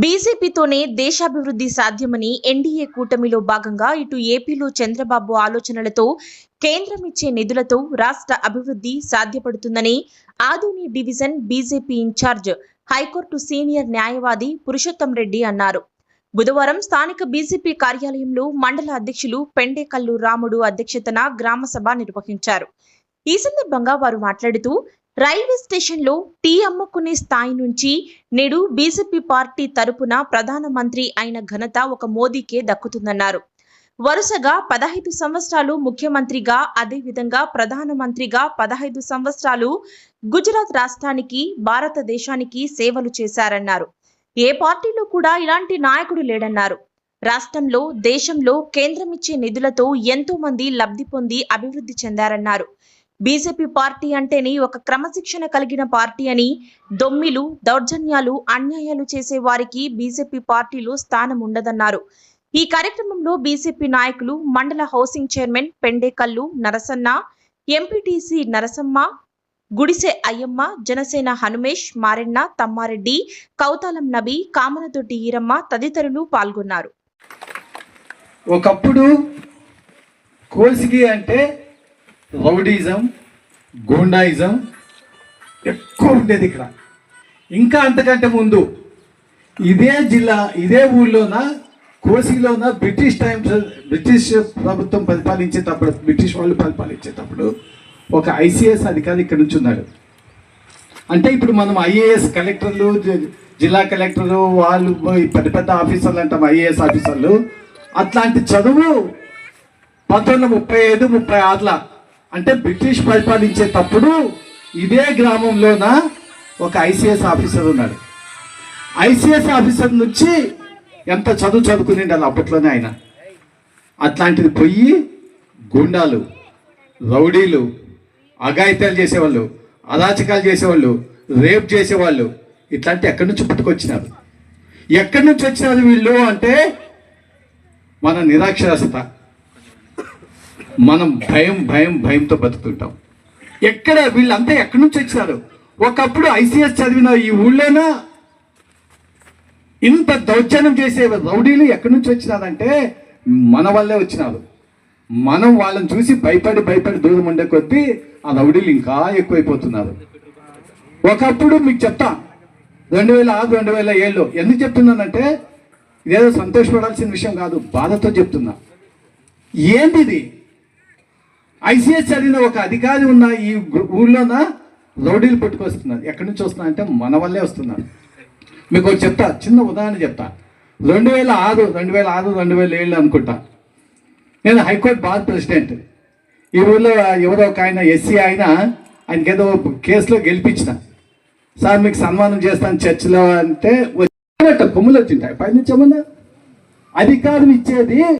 బీజేపీతోనే దేశాభివృద్ధి సాధ్యమని ఎన్డీఏ కూటమిలో భాగంగా ఇటు ఏపీలో చంద్రబాబు ఆలోచనలతో కేంద్రం ఇచ్చే నిధులతో రాష్ట్ర అభివృద్ధి సాధ్యపడుతుందని Adoni division BJP in-charge high court senior న్యాయవాది పురుషోత్తం రెడ్డి అన్నారు. బుధవారం స్థానిక బీజేపీ కార్యాలయంలో మండల అధ్యక్షులు పెండేకల్లు రాముడు అధ్యక్షతన గ్రామసభ నిర్వహించారు. ఈ సందర్భంగా వారు మాట్లాడుతూ రైల్వే స్టేషన్లో టీ అమ్ముకునే స్థాయి నుంచి నేడు బీజేపీ పార్టీ తరపున ప్రధానమంత్రి అయిన ఘనత ఒక మోదీకే దక్కుతుందన్నారు. వరుసగా పదహైదు సంవత్సరాలు ముఖ్యమంత్రిగా అదేవిధంగా ప్రధానమంత్రిగా పదహైదు సంవత్సరాలు గుజరాత్ రాష్ట్రానికి భారతదేశానికి సేవలు చేశారన్నారు. ఏ పార్టీలో కూడా ఇలాంటి నాయకుడు లేడన్నారు. రాష్ట్రంలో దేశంలో కేంద్రం ఇచ్చే నిధులతో ఎంతో మంది లబ్ధి పొంది అభివృద్ధి చెందారన్నారు. బీజేపీ పార్టీ అంటేనే ఒక క్రమశిక్షణ కలిగిన పార్టీ అని దొమ్మిలు దౌర్జన్యాలు అన్యాయాలు చేసే వారికి బీజేపీ పార్టీలో స్థానం ఉండదన్నారు. ఈ కార్యక్రమంలో బీజేపీ నాయకులు మండల housing chairman Pendekallu Narasanna MPTC Narasamma Gudise Ayyamma Janasena Hanumesh Marenna Tammareddy Kowthalam Nabi కామనదొడ్డి Eeramma తదితరులు పాల్గొన్నారు. ఒకప్పుడు కోసిగి అంటే రౌడీజం గూండాయిజం ఎక్కువ ఉండేది ఇక్కడ. ఇంకా అంతకంటే ముందు ఇదే జిల్లా ఇదే ఊళ్ళోన కోసిలోన బ్రిటిష్ టైం బ్రిటిష్ ప్రభుత్వం పరిపాలించేటప్పుడు బ్రిటిష్ వాళ్ళు పరిపాలించేటప్పుడు ఒక ఐసీఎస్ అధికారి ఇక్కడ నుంచి ఉన్నాడు. అంటే ఇప్పుడు మనం ఐఏఎస్ కలెక్టర్లు జిల్లా కలెక్టర్లు వాళ్ళు పెద్ద పెద్ద ఆఫీసర్లు అంటాం ఐఏఎస్ ఆఫీసర్లు. అట్లాంటి చదువు పంతొమ్మిది ముప్పై ఐదు ముప్పై ఆరులో అంటే బ్రిటిష్ పరిపాలించేటప్పుడు ఇదే గ్రామంలోన ఒక ఐసిఎస్ ఆఫీసర్ ఉన్నాడు. ఐసిఎస్ ఆఫీసర్ నుంచి ఎంత చదువు చదువుకునేది అప్పట్లోనే ఆయన. అట్లాంటిది పోయి గుండాలు రౌడీలు అఘాయిత్యాలు చేసేవాళ్ళు అరాచకాలు చేసేవాళ్ళు రేప్ చేసేవాళ్ళు ఇట్లాంటి ఎక్కడి నుంచి పుట్టుకొచ్చినారు? ఎక్కడి నుంచి వచ్చినారు వీళ్ళు అంటే మన నిరాక్షరస్త మనం భయం భయం భయంతో బతుకుతుంటాం. ఎక్కడ వీళ్ళంతా ఎక్కడి నుంచి వచ్చినారు ఒకప్పుడు ఐసీఎస్ చదివిన ఈ ఊళ్ళోనా? ఇంత దౌర్జన్యం చేసే రౌడీలు ఎక్కడి నుంచి వచ్చినారంటే మన వల్లే వచ్చినారు. మనం వాళ్ళని చూసి భయపడి భయపడి దూరం ఉండే కొద్దీ ఆ రౌడీలు ఇంకా ఎక్కువైపోతున్నారు. ఒకప్పుడు మీకు చెప్తా రెండు వేల ఆరు రెండు వేల ఏళ్ళు ఎందుకు చెప్తున్నానంటే ఇదేదో సంతోషపడాల్సిన విషయం కాదు బాధతో చెప్తున్నా. ఏంది ఇది ఐసీఎస్ చదివిన ఒక అధికారి ఉన్న ఈ ఊళ్ళోన రౌడీలు పుట్టుకొస్తున్నారు. ఎక్కడి నుంచి వస్తున్నారు అంటే మన వల్లే వస్తున్నారు. మీకు చెప్తా చిన్న ఉదాహరణ చెప్తా. రెండు వేల ఆరు రెండు వేల ఆరు రెండు వేల ఏళ్ళు అనుకుంటా. నేను హైకోర్టు బార్ ప్రెసిడెంట్. ఈ ఊళ్ళో ఎవరో ఒక ఆయన ఎస్సీ ఆయన ఆయనకి ఏదో కేసులో గెలిపించిన. సార్ మీకు సన్మానం చేస్తాను చర్చిలో అంటే వచ్చినట్టు కొమ్ములు వచ్చింటాయి. పైనుంచి ఏమన్నా? అధికారం ఇచ్చేది